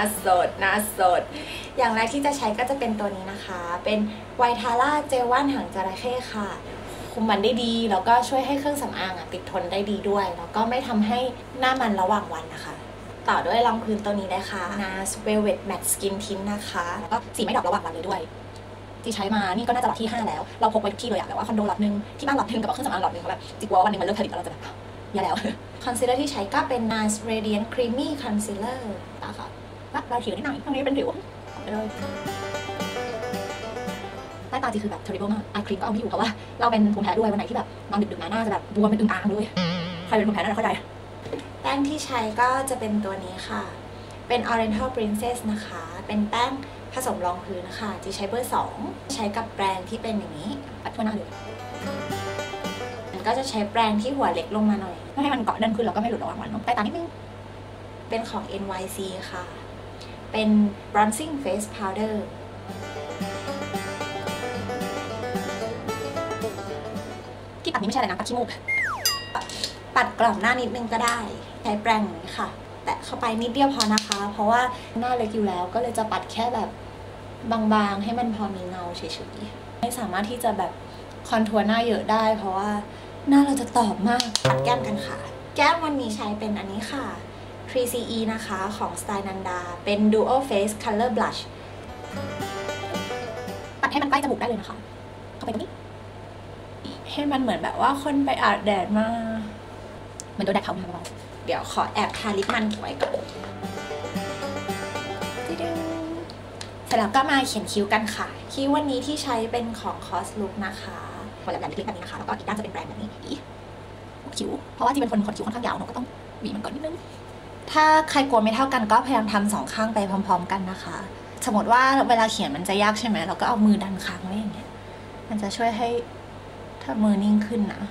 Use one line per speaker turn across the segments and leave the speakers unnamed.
น้าสดหน้าสด อย่างแรกที่จะใช้ก็จะเป็นตัวนี้นะคะ เป็นไวทาร่าเจลว่านหางจระเข้ค่ะ คุมมันได้ดี แล้วก็ช่วยให้เครื่องสำอางอะติดทนได้ดีด้วย แล้วก็ไม่ทำให้หน้ามันระหว่างวันนะคะต่อด้วยรองพื้นตัวนี้นะคะ NARS Velvet Matte Skin Tint นะคะ แล้วก็สีไม่ดอประหว่างวันเลยด้วย ที่ใช้มานี่ก็น่าจะหลอตที่ 5 แล้ว เราพกไว้ทุกที่เลยอะแบบว่าคอนโดหลอตหนึง ที่บ้านหลอตหนึงกับเครื่องสำอางหลอตหนึงแบบจิกลัววันหนึงมันเลิกผลิตแล้วเราจะแบบแย่าแล้ว คอนซีลเลอร์ที่ใช้ก็เป็น NARS Radiant Creamy Concealer นะคะ ว่าเราผิวนิดหน่อยตรงนี้เป็นผิวไปเลยใต้ตาจีคือแบบ terrible มากไอครีมก็เอาไม่อยู่เพราะว่า เราเป็นภูมิแพ้ด้วยวันไหนที่แบบนอนดึกๆนะหน้าจะแบบบวมเป็นอึ่งอ่างเลยใครเป็นภูมิแพ้น่าจะเข้าใจแป้งที่ใช้ก็จะเป็นตัวนี้ค่ะ เป็น Oriental Princess นะคะ เป็นแป้งผสมรองพื้นนะคะจีใช้เบอร์ 2 ใช้กับแปรงที่เป็นอย่างนี้ปัดทั่วหน้าเลยมันก็จะใช้แปรงที่หัวเล็กลงมาหน่อยเพื่อให้มันเกาะเดินขึ้นแล้วก็ไม่หลุดระหว่างวันเนอะใต้ตานิดนึงเป็นของ NYC ค่ะ เป็น bronzing face powder ที่ปัดนี้ไม่ใช่อะไรนะปัดขี้มูกปัดกล่อมหน้านิดนึงก็ได้ ใช้แปรงอย่างนี้ค่ะ แตะเข้าไปนิดเดียวพอนะคะ เพราะว่าหน้าเล็กอยู่แล้วก็เลยจะปัดแค่แบบบางๆ ให้มันพอมีเงาเฉยๆ ไม่สามารถที่จะแบบคอนทัวร์หน้าเยอะได้ เพราะว่าหน้าเราจะตอบมากปัดแก้มกันค่ะ แก้มวันนี้ใช้เป็นอันนี้ค่ะ 3CE นะคะของสไตล์นันดา เป็น Dual Face Color Blush ปัดให้มันใกล้จมูกได้เลยนะคะ เข้าไปตรงนี้ ให้มันเหมือนแบบว่าคนไปอาบแดดมา เหมือนโดนแดดเผาหน้าเราเดี๋ยวขอแอบทาลิปมันไว้ก่อนติ๊ดงเสร็จแล้วก็มาเขียนคิ้วกันค่ะ คิ้ววันนี้ที่ใช้เป็นของ Cos Look นะคะหัวแหลมๆเล็กๆแบบนี้นะคะ แล้วก็อีกด้านจะเป็นแบรนด์แบบนี้คิ้ว เพราะว่าที่เป็นคนขนคิ้วค่อนข้างยาวหนูก็ต้องหวีมันก่อนนิดนึง ถ้าใครกลัวไม่เท่ากันก็พยายามทำสองข้างไปพร้อม ๆ กันนะคะ สมมติว่าเวลาเขียนมันจะยากใช่ไหมเราก็เอามือดันค้างไว้อย่างเงี้ยมันจะช่วยให้ถ้ามือนิ่งขึ้นนะ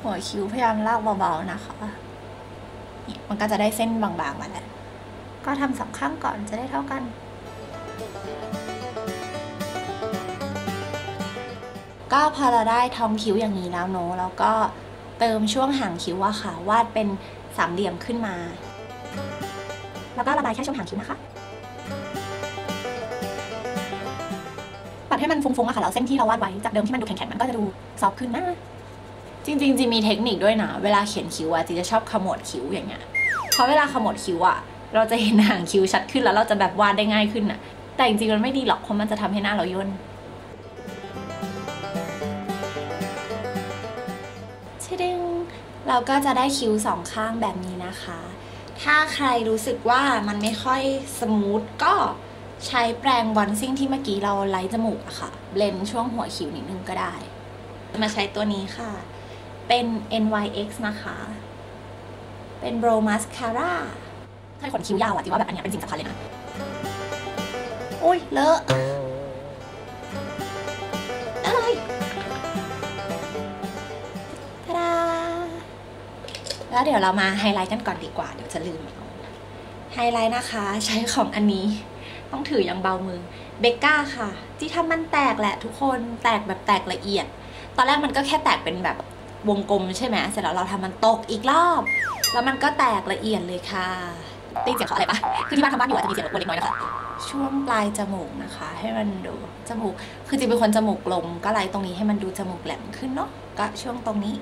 หัวคิ้วพยายามลากเบาๆนะคะเนี่ยมันก็จะได้เส้นบางๆมาแล้วก็ทำสองข้างก่อนจะได้เท่ากัน ก็พอเราได้ท้องคิ้วอย่างนี้แล้วเนอะแล้วก็ เติมช่วงหางคิ้วอะค่ะ วาดเป็นสามเหลี่ยมขึ้นมา แล้วก็ระบายแค่ช่วงหางคิ้วนะคะปัดให้มันฟุ้งๆอะค่ะแล้วเส้นที่เราวาดไว้จากเดิมที่มันดูแข็งๆมันก็จะดูซอฟขึ้นนะจริงๆจีมีเทคนิคด้วยนะ เวลาเขียนคิ้วอะจีจะชอบขมวดคิ้วอย่างเงี้ยเพราะเวลาขมวดคิ้วอะเราจะเห็นหางคิ้วชัดขึ้นแล้วเราจะแบบวาดได้ง่ายขึ้นอะแต่จริงๆมันไม่ดีหรอกเพราะมันจะทำให้หน้าเราย่น ชิดึงเราก็จะได้คิ้วสองข้างแบบนี้นะคะ ถ้าใครรู้สึกว่ามันไม่ค่อยสมูทก็ใช้แปรงบอนซิ่งที่เมื่อกี้เราไล่จมูกอะค่ะ เบลนช่วงหัวคิ้วนิดนึงก็ได้ มาใช้ตัวนี้ค่ะ เป็น NYX นะคะ เป็น Brow Mascara ใครขนคิ้วยาวอะจิว่าแบบอันนี้เป็นสิ่งสำคัญเลยนะ อุ้ยเลอะ แล้วเดี๋ยวเรามาไฮไลท์กันก่อนดีกว่า เดี๋ยวจะลืม ไฮไลท์นะคะ ใช้ของอันนี้ ต้องถืออย่างเบามือ เบก้าค่ะ ที่ทำมันแตกแหละทุกคน แตกแบบแตกละเอียด ตอนแรกมันก็แค่แตกเป็นแบบวงกลมใช่ไหม เสร็จแล้วเราทำมันตกอีกรอบ แล้วมันก็แตกละเอียดเลยค่ะได้ยินเสียงเขาอะไรปะคือที่บ้านทำบ้านอยู่อาจจะมีเสียงรบกวนเล็กน้อยนะคะ ช่วงปลายจมูกนะคะ ให้มันดูจมูก คือจริงเป็นคนจมูกลมก็ไล่ตรงนี้ให้มันดูจมูกแหลมขึ้นเนาะ ก็ช่วงตรงนี้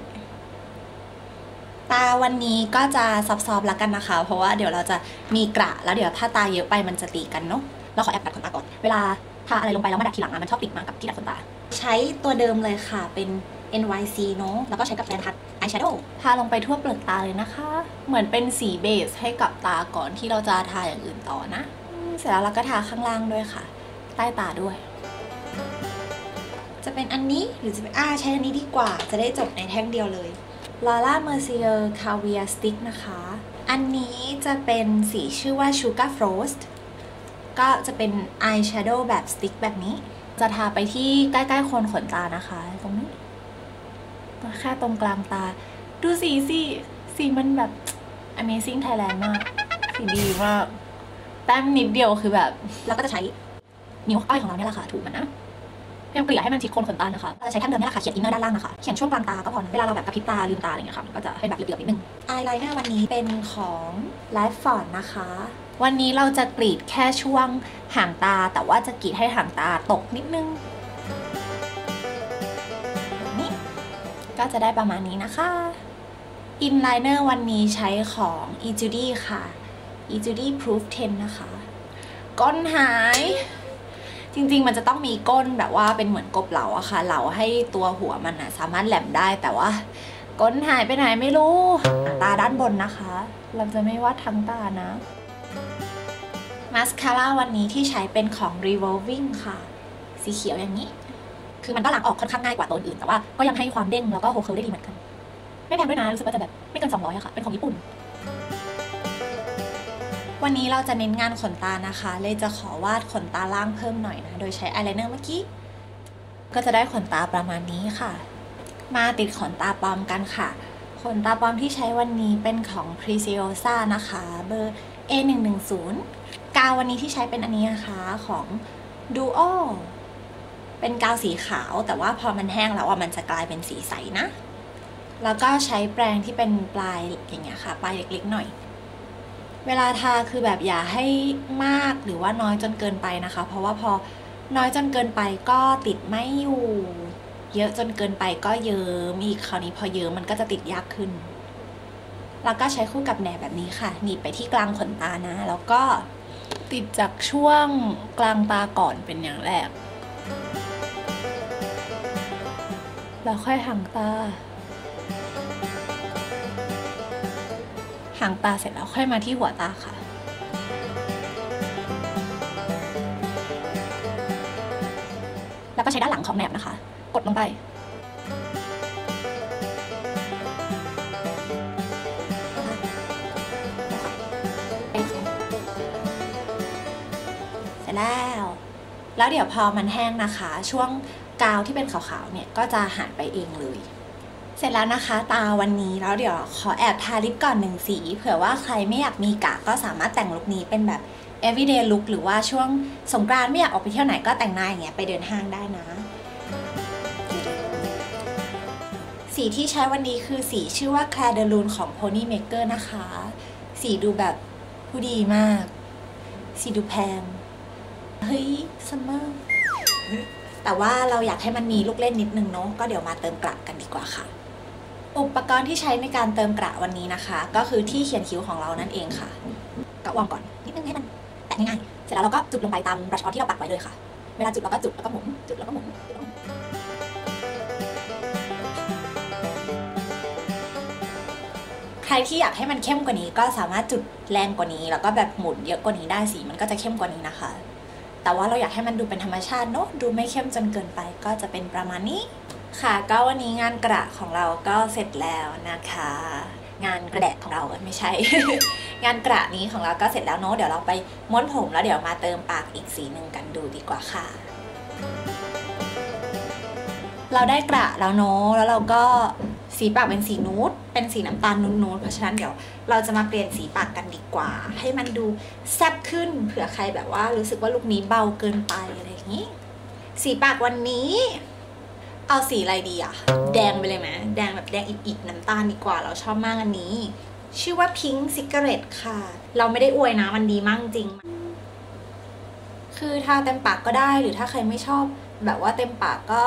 ตาวันนี้ก็จะซอฟๆแล้วกันนะคะ เพราะว่าเดี๋ยวเราจะมีกระแล้วเดี๋ยวถ้าตาเยอะไปมันจะตีกันเนาะเราขอแอบดัดขนตาก่อน เวลาทาอะไรลงไปแล้วมาดัดทีหลังอะมันชอบติดมากับที่ดัดขนตา ใช้ตัวเดิมเลยค่ะเป็น NYC เนอะแล้วก็ใช้กับแบรนด์ทัดอายแชโดว์ทาลงไปทั่วเปลือกตาเลยนะคะ เหมือนเป็นสีเบสให้กับตาก่อนที่เราจะทาอย่างอื่นต่อนะอืมเสร็จแล้วเราก็ทาข้างล่างด้วยค่ะ ใต้ตาด้วย จะเป็นอันนี้หรือจะเป็นอ่าใช้อันนี้ดีกว่า จะได้จบในแท่งเดียวเลย Laura Mercier Caviar Stick นะคะ อันนี้จะเป็นสีชื่อว่า Sugar Frost ก็จะเป็นอายแชโดว์แบบสติ๊กแบบนี้ จะทาไปที่ใกล้ๆโคนขนตานะคะ ตรงนี้แค่ตรงกลางตา ดูสีสิ สีมันแบบ Amazing Thailand มาก สีดีมาก แต้มนิดเดียวคือแบบ แล้วก็จะใช้นิ้วอ้อยของเราเนี่ยแหละค่ะ ถูกมันนะ พยายามเกลี่ยให้มันชิดโคนขนตานะคะเราจะใช้แท่งเดิมนี่แหละค่ะเขียนอินเนอร์ด้านล่างนะคะเขียนช่วงกลางตาก็พอนะเวลาเราแบบกระพริบตาลืมตาอะไรอย่างเงี้ยค่ะก็จะเป็นแบบเหลือบๆนิดนึงอายไลเนอร์วันนี้เป็นของ Life f o n นะคะ วันนี้เราจะกรีดแค่ช่วงห่างตา แต่ว่าจะกรีดให้ห่างตาตกนิดนึงนี่ก็จะได้ประมาณนี้นะคะอินไลเนอร์วันนี้ใช้ของ e j u d y ค่ะ e j u d y Proof 10 นะคะ ก้นหาย จริง ๆ มันจะต้องมีก้นแบบว่าเป็นเหมือนกบเหลาอะค่ะ เหลาให้ตัวหัวมันอะสามารถแหลมได้แต่ว่า ก้นหายไปไหนไม่รู้ ตาด้านบนนะคะ เราจะไม่วาดทั้งตานะมาสคาร่าวันนี้ที่ใช้เป็นของ revolving ค่ะ สีเขียวอย่างนี้ คือมันก็ล้างออกค่อนข้างง่ายกว่าตัวอื่น แต่ว่าก็ยังให้ความเด้งแล้วก็โฮเคิลได้ดีเหมือนกัน ไม่แพงด้วยนะรู้สึกว่าจะแบบไม่เกิน200อะค่ะ เป็นของญี่ปุ่น วันนี้เราจะเน้นงานขนตานะคะ เลยจะขอวาดขนตาล่างเพิ่มหน่อยนะ โดยใช้อายไลเนอร์เมื่อกี้ ก็จะได้ขนตาประมาณนี้ค่ะ มาติดขนตาปลอมกันค่ะ ขนตาปลอมที่ใช้วันนี้เป็นของ Preciosa นะคะ เบอร์ A110 กาววันนี้ที่ใช้เป็นอันนี้นะคะของ Duo เป็นกาวสีขาว แต่ว่าพอมันแห้งแล้วอะมันจะกลายเป็นสีใสนะ แล้วก็ใช้แปรงที่เป็นปลายอย่างเงี้ยค่ะ ปลายเล็กๆหน่อย เวลาทาคือแบบอย่าให้มากหรือว่าน้อยจนเกินไปนะคะ เพราะว่าพอน้อยจนเกินไปก็ติดไม่อยู่ เยอะจนเกินไปก็เยิ้มอีกคราวนี้พอเยิ้มมันก็จะติดยากขึ้น แล้วก็ใช้คู่กับแหนบแบบนี้ค่ะ หนีบไปที่กลางขนตานะ แล้วก็ติดจากช่วงกลางตาก่อนเป็นอย่างแรก แล้วค่อยห่างตา หางตาเสร็จแล้วค่อยมาที่หัวตาค่ะแล้วก็ใช้ด้านหลังของแหนบนะคะ กดลงไป เสร็จแล้ว แล้วเดี๋ยวพอมันแห้งนะคะ ช่วงกาวที่เป็นขาวๆเนี่ย ก็จะหายไปเองเลย เสร็จแล้วนะคะตาวันนี้แล้วเดี๋ยวขอแอบทาลิปก่อนหนึ่งสี เผื่อว่าใครไม่อยากมีกะก็สามารถแต่งลุคนี้เป็นแบบ everyday look หรือว่าช่วงสงกรานต์ไม่อยากออกไปเที่ยวไหนก็แต่งหน้าอย่างเงี้ยไปเดินห้างได้นะ สีที่ใช้วันนี้คือสีชื่อว่า Claire de Lune ของ Pony Maker นะคะ สีดูแบบผู้ดีมาก สีดูแพง เฮ้ยซัมเมอร์แต่ว่าเราอยากให้มันมีลูกเล่นนิดนึงเนาะก็เดี๋ยวมาเติมกระกันดีกว่าค่ะ อุปกรณ์ที่ใช้ในการเติมกระวันนี้นะคะ ก็คือที่เขียนคิ้วของเรานั่นเองค่ะกะวางก่อนนิดนึงให้มันแตะง่ายๆเสร็จแล้วเราก็จุดลงไปตามบรัชออที่เราปักไว้เลยค่ะ เวลาจุดเราก็จุดแล้วก็หมุนจุดแล้วก็หมุนจุดแล้วก็หมุนใครที่อยากให้มันเข้มกว่านี้ก็สามารถจุดแรงกว่านี้ แล้วก็แบบหมุนเยอะกว่านี้ได้สีมันก็จะเข้มกว่านี้นะคะ แต่ว่าเราอยากให้มันดูเป็นธรรมชาติเนอะดูไม่เข้มจนเกินไปก็จะเป็นประมาณนี้ ค่ะก็วันนี้งานกระของเราก็เสร็จแล้วนะคะ งานกระแดะของเราไม่ใช่ งานกระนี้ของเราก็เสร็จแล้วเนอะเดี๋ยวเราไปม้วนผมแล้วเดี๋ยวมาเติมปากอีกสีหนึ่งกันดูดีกว่าค่ะ เราได้กระแล้วเนอะแล้วเราก็สีปากเป็นสีนูดเป็นสีน้ำตาลนูดๆเพราะฉะนั้นเดี๋ยวเราจะมาเปลี่ยนสีปากกันดีกว่า ให้มันดูแซ่บขึ้นเผื่อใครแบบว่ารู้สึกว่าลุคนี้เบาเกินไปอะไรอย่างนี้ สีปากวันนี้ เอาสีอะไรดีอะแดงไปเลยไหมแดงแบบแดงอิดๆน้ำตาลดีกว่า เราชอบมากอันนี้ ชื่อว่า Pink Cigarette ค่ะ เราไม่ได้อวยนะมันดีมากจริง คือทาเต็มปากก็ได้หรือถ้าใครไม่ชอบ แบบว่าเต็มปากก็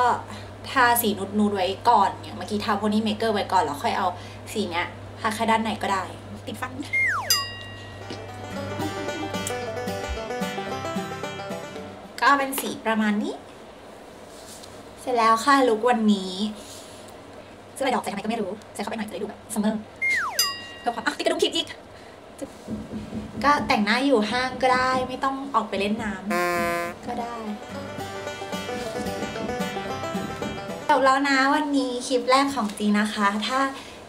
ทาสีนูดนูดๆไว้ก่อนเนี่ยเมื่อกี้ทาโพนี่เมเกอร์ไว้ก่อนแล้วค่อยเอาสีเนี้ยทาแค่ด้านในก็ได้ ติดฟันก็เป็นสีประมาณนี้ สร็จแล้วค่ะลุกวันนี้เสื้อลายดอกใส่ทำไมก็ไม่รู้ใส่เข้าไปหน่อยจะได้ดูแบบซัมเมอร์เพื่อความอะติดกระดุมผิดอีก ก็แต่งหน้าอยู่ห้างก็ได้ไม่ต้องออกไปเล่นน้ำก็ได้จบแล้วนะวันนี้คลิปแรกของจีนะคะ ถ้า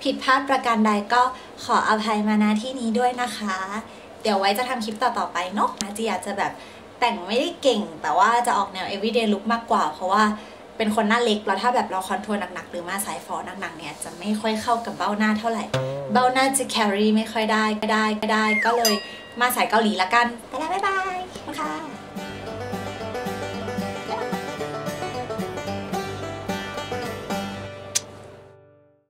ผิดพลาดประการใดก็ขออภัยมาณที่นี้ด้วยนะคะ เดี๋ยวไว้จะทำคลิปต่อๆไปเนาะจีอาจจะแบบแต่งไม่ได้เก่งแต่ว่าจะออกแนว everyday look มากกว่า เพราะว่า เป็นคนหน้าเล็กแล้วถ้าแบบเราคอนทัวร์หนักๆหรือมาสายฟอหนักๆเนี่ยจะไม่ค่อยเข้ากับเบ้าหน้าเท่าไหร่ เบ้าหน้าจะแครี่ไม่ค่อยได้ไม่ได้ไม่ได้ก็เลยมาสายเกาหลีละกันไปแล้วบ๊ายบายค่ะ